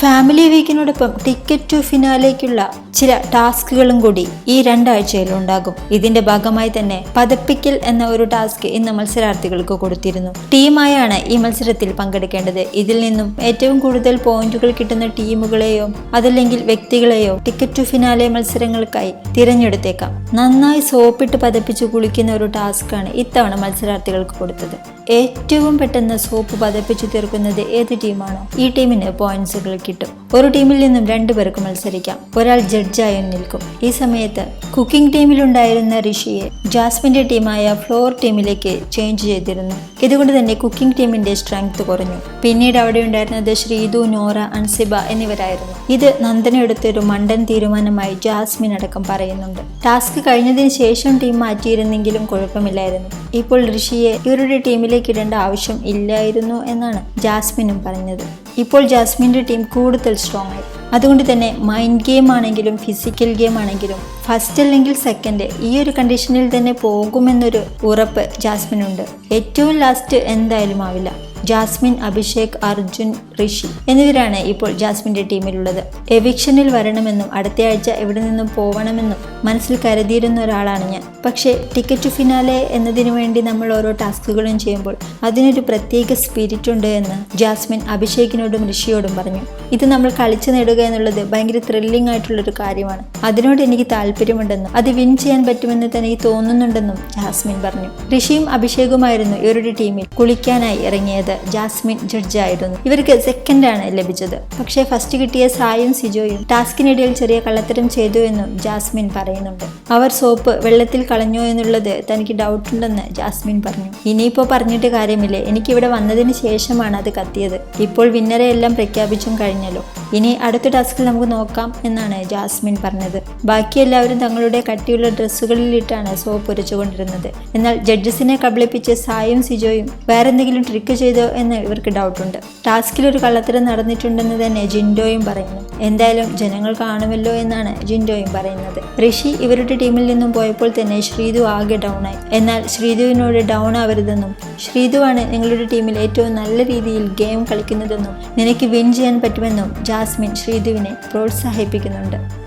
Family വീക്കിനോടൊപ്പം ticket to ഫിനാലേക്കുള്ള ചില ടാസ്കുകളും കൂടി ഈ രണ്ടാഴ്ചയിൽ ഉണ്ടാകും. ഇതിന്റെ ഭാഗമായി തന്നെ പതപ്പിക്കൽ എന്ന ഒരു ടാസ്ക് ഇന്ന് മത്സരാർത്ഥികൾക്ക് കൊടുത്തിരുന്നു. ടീമായാണ് ഈ മത്സരത്തിൽ പങ്കെടുക്കേണ്ടത്. ഇതിൽ നിന്നും ഏറ്റവും കൂടുതൽ പോയിന്റുകൾ കിട്ടുന്ന ടീമുകളെയോ അതല്ലെങ്കിൽ വ്യക്തികളെയോ ടിക്കറ്റ് ടു ഫിനാലെ മത്സരങ്ങൾക്കായി തിരഞ്ഞെടുത്തേക്കാം. നന്നായി സോപ്പിട്ട് പതപ്പിച്ച് കുളിക്കുന്ന ഒരു ടാസ്ക് ആണ് ഇത്തവണ മത്സരാർത്ഥികൾക്ക് കൊടുത്തത്. ഏറ്റവും പെട്ടെന്ന് സോപ്പ് പതപ്പിച്ചു തീർക്കുന്നത് ഏത് ടീമാണോ? ഈ ടീമിന് പോയിന്റ്സുകൾ കിട്ടും. ഒരു ടീമിൽ നിന്നും രണ്ടു പേർക്ക് മത്സരിക്കാം. ഒരാൾ ജഡ്ജായും നിൽക്കും. ഈ സമയത്ത് കുക്കിംഗ് ടീമിലുണ്ടായിരുന്ന ഋഷിയെ ജാസ്മിന്റെ ടീമായ ഫ്ലോർ ടീമിലേക്ക് ചേഞ്ച് ചെയ്തിരുന്നു. ഇതുകൊണ്ട് തന്നെ കുക്കിംഗ് ടീമിന്റെ സ്ട്രെങ്ത് കുറഞ്ഞു. പിന്നീട് അവിടെ ഉണ്ടായിരുന്നത് ശ്രീതു നോറ അൻസിബ എന്നിവരായിരുന്നു. ഇത് നന്ദനെടുത്തൊരു മണ്ടൻ തീരുമാനമായി ജാസ്മിൻ അടക്കം പറയുന്നുണ്ട്. ടാസ്ക് കഴിഞ്ഞതിന് ശേഷം ടീം മാറ്റിയിരുന്നെങ്കിലും കുഴപ്പമില്ലായിരുന്നു. ഇപ്പോൾ ഋഷിയെ ഇവരുടെ ടീമിലേക്ക് ഇടേണ്ട ആവശ്യം ഇല്ലായിരുന്നു എന്നാണ് ജാസ്മിനും പറഞ്ഞത്. ഇപ്പോൾ ജാസ്മിന്റെ ടീം കൂടുതൽ സ്ട്രോങ് ആയി. അതുകൊണ്ട് തന്നെ മൈൻഡ് ഗെയിം ആണെങ്കിലും ഫിസിക്കൽ ഗെയിം ആണെങ്കിലും ഫസ്റ്റ് അല്ലെങ്കിൽ സെക്കൻഡ് ഈ ഒരു കണ്ടീഷനിൽ തന്നെ പോകുമെന്നൊരു ഉറപ്പ് ജാസ്മിനുണ്ട്. ഏറ്റവും ലാസ്റ്റ് എന്തായാലും ആവില്ല. ജാസ്മിൻ അഭിഷേക് അർജുൻ ഋഷി എന്നിവരാണ് ഇപ്പോൾ ജാസ്മിന്റെ ടീമിലുള്ളത് എവിക്ഷനിൽ വരണമെന്നും അടുത്തയാഴ്ച എവിടെ നിന്നും പോകണമെന്നും മനസ്സിൽ കരുതിയിരുന്ന ഒരാളാണ് ഞാൻ. പക്ഷേ ടിക്കറ്റ് ഫിനാലെ എന്നതിനു വേണ്ടി നമ്മൾ ഓരോ ടാസ്കുകളും ചെയ്യുമ്പോൾ അതിനൊരു പ്രത്യേക സ്പിരിറ്റ് ഉണ്ട് എന്ന് ജാസ്മിൻ അഭിഷേകിനോടും ഋഷിയോടും പറഞ്ഞു. ഇത് നമ്മൾ കളിച്ചു നേടുക എന്നുള്ളത് ഭയങ്കര ത്രില്ലിംഗ് ആയിട്ടുള്ളൊരു കാര്യമാണ്. അതിനോട് എനിക്ക് താല്പര്യമുണ്ടെന്നും അത് വിൻ ചെയ്യാൻ പറ്റുമെന്ന് തനിക്ക് തോന്നുന്നുണ്ടെന്നും ജാസ്മിൻ പറഞ്ഞു. ഋഷിയും അഭിഷേകുമായിരുന്നു ഇവരുടെ ടീമിൽ കുളിക്കാനായി ഇറങ്ങിയത്. ജാസ്മിൻ ജഡ്ജായിരുന്നു ഇവർക്ക് സെക്കൻഡാണ് ലഭിച്ചത്. പക്ഷേ ഫസ്റ്റ് കിട്ടിയ സായും സിജോയും ടാസ്കിനിടയിൽ ചെറിയ കള്ളത്തരം ചെയ്തു എന്നും ജാസ്മിൻ പറയുന്നുണ്ട്. അവർ സോപ്പ് വെള്ളത്തിൽ കളഞ്ഞോ എന്നുള്ളത് തനിക്ക് ഡൗട്ട് ഉണ്ടെന്ന് ജാസ്മിൻ പറഞ്ഞു. ഇനിയിപ്പോൾ പറഞ്ഞിട്ട് കാര്യമില്ലേ? എനിക്ക് ഇവിടെ വന്നതിന് ശേഷമാണ് അത് കത്തിയത്. ഇപ്പോൾ വിന്നറെ എല്ലാം പ്രഖ്യാപിച്ചും കഴിഞ്ഞല്ലോ. ഇനി അടുത്ത ടാസ്കിൽ നമുക്ക് നോക്കാം എന്നാണ് ജാസ്മിൻ പറഞ്ഞത്. ബാക്കി എല്ലാവരും തങ്ങളുടെ കട്ടിയുള്ള ഡ്രസ്സുകളിലിട്ടാണ് സോപ്പ് ഉരച്ചുകൊണ്ടിരുന്നത്. എന്നാൽ ജഡ്ജസിനെ കബളിപ്പിച്ച് സായും സിജോയും വേറെന്തെങ്കിലും ട്രിക്ക് ചെയ്തോ എന്ന് ഇവർക്ക് ഡൗട്ടുണ്ട്. ടാസ്കിൽ ഒരു കള്ളത്തരം നടന്നിട്ടുണ്ടെന്ന് തന്നെ ജിൻഡോയും പറയുന്നു. എന്തായാലും ജനങ്ങൾ കാണുമല്ലോ എന്നാണ് ജിൻഡോയും പറയുന്നത്. ഇവരുടെ ടീമിൽ നിന്നും പോയപ്പോൾ തന്നെ ശ്രീതു ആകെ ഡൗൺ ആയി. എന്നാൽ ശ്രീതുവിനോട് ഡൗൺ ആവരുതെന്നും ശ്രീതുവാണ് നിങ്ങളുടെ ടീമിൽ ഏറ്റവും നല്ല രീതിയിൽ ഗെയിം കളിക്കുന്നതെന്നും നിനക്ക് വിൻ ചെയ്യാൻ പറ്റുമെന്നും ജാസ്മിൻ ശ്രീതുവിനെ പ്രോത്സാഹിപ്പിക്കുന്നുണ്ട്.